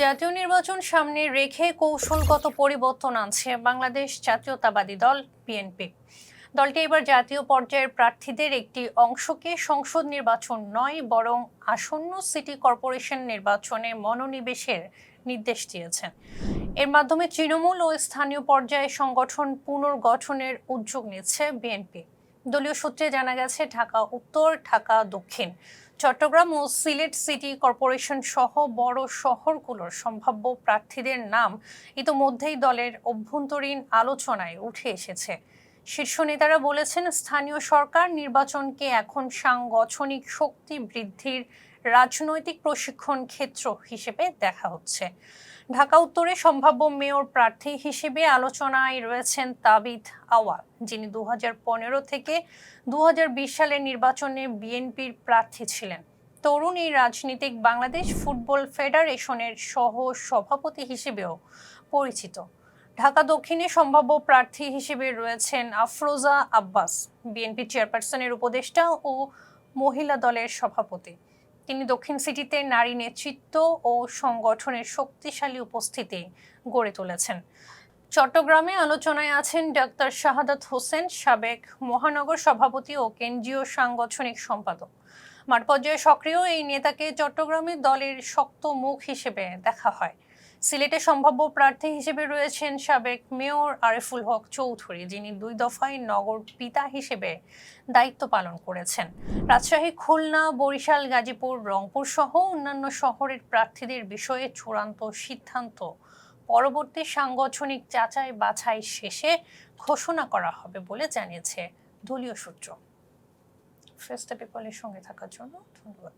জাতীয় নির্বাচন সামনে রেখে কৌশলগত পরিবর্তন আনছে বাংলাদেশ জাতীয়তাবাদী দল, বিএনপি। দলটি এবার জাতীয় পর্যায়ের প্রার্থীদের একটি অংশকে সংসদ নির্বাচন নয়, বরং আসন্ন সিটি কর্পোরেশন নির্বাচনে মনোনিবেশের নির্দেশ দিয়েছে। এর মাধ্যমে তৃণমূল ও স্থানীয় পর্যায়ে সংগঠন পুনর্গঠনের উদ্যোগ নিচ্ছে বিএনপি। দলীয় সূত্রে জানা গেছে, ঢাকা উত্তর, ঢাকা দক্ষিণ। চট্টগ্রাম ও সিলেট সিটি কর্পোরেশন সহ বড় শহরগুলোর সম্ভাব্য প্রার্থীদের নাম ইতোমধ্যেই দলের অভ্যন্তরীণ আলোচনায় উঠে এসেছে। শীর্ষ নেতারা বলেছেন, স্থানীয় সরকার নির্বাচনকে এখন সাংগঠনিক শক্তি বৃদ্ধির রাজনৈতিক প্রশিক্ষণ ক্ষেত্র হিসেবে দেখা হচ্ছে। ঢাকা উত্তরে সম্ভাব্য মেয়র প্রার্থী হিসেবে আলোচনায় রয়েছেন তাবিদ আওয়াল, যিনি দুহাজার পনেরো থেকে দুহাজার বিশ সালের নির্বাচনে বিএনপির প্রার্থী ছিলেন। তরুণ এই রাজনীতিক বাংলাদেশ ফুটবল ফেডারেশনের সহ সভাপতি হিসেবেও পরিচিত। ঢাকা দক্ষিণে সম্ভাব্য প্রার্থী হিসেবে রয়েছেন আফরোজা আব্বাস, বিএনপি চেয়ারপারসনের উপদেষ্টা ও মহিলা দলের সভাপতি। তিনি দক্ষিণ সিটিতে নারী নেতৃত্ব ও সংগঠনের শক্তিশালী উপস্থিতি গড়ে তুলেছেন। চট্টগ্রামে আলোচনায় আছেন ডাক্তার শাহাদাত হোসেন সাবেক মহানগর সভাপতি ও কেন্দ্রীয় সাংগঠনিক সম্পাদক। মাঠ পর্যায়ে সক্রিয় এই নেতাকে চট্টগ্রামে দলের শক্ত মুখ হিসেবে দেখা হয়। সিলেটে সম্ভাব্য প্রার্থী হিসেবে রয়েছেন সাবেক মেয়র আরিফুল হক চৌধুরী, যিনি দুই দফায় নগর পিতা হিসেবে দায়িত্ব পালন করেছেন। রাজশাহী, খুলনা, বরিশাল, গাজীপুর, রংপুর সহ অন্যান্য শহরের প্রার্থীদের বিষয়ে চূড়ান্ত সিদ্ধান্ত পরবর্তী সাংগঠনিক যাচাই বাছাই শেষে ঘোষণা করা হবে বলে জানিয়েছে দলীয় সূত্র। ফেস্টা পিপলের সঙ্গে থাকার জন্য ধন্যবাদ।